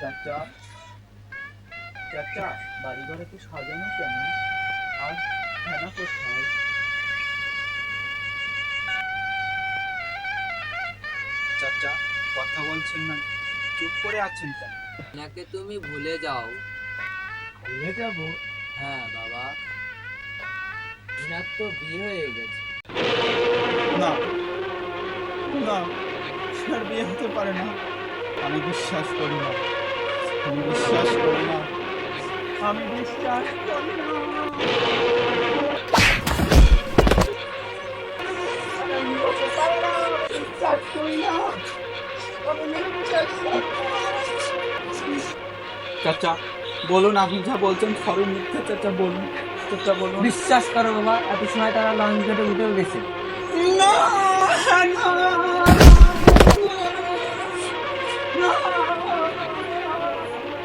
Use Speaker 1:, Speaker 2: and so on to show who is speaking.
Speaker 1: চাচা। চাচা বাড়ি ঘরে কি সাজানো কেন? আর হেনা কোথায়? চাচা কথা বলছেন না। চুপ করে আছেন কেন?
Speaker 2: নাকে তুমি ভুলে যাও।
Speaker 1: ভুলে যাব?
Speaker 2: হ্যাঁ বাবা। এনার তো বিয়ে হয়ে গেছে।
Speaker 1: না। না বিয়ে হতে পারে না। আমি বিশ্বাস করি না। আমি বিশ্বাস করি না আমি বিশ্বাস করি না। চাচা বলুন আপনি যা বলছেন সবই মিথ্যা চাচা বলুন চাচা বলুন
Speaker 2: বিশ্বাস করো বাবা এত সময় তারা লঞ্চ ঘাটে উঠেও গেছে
Speaker 1: না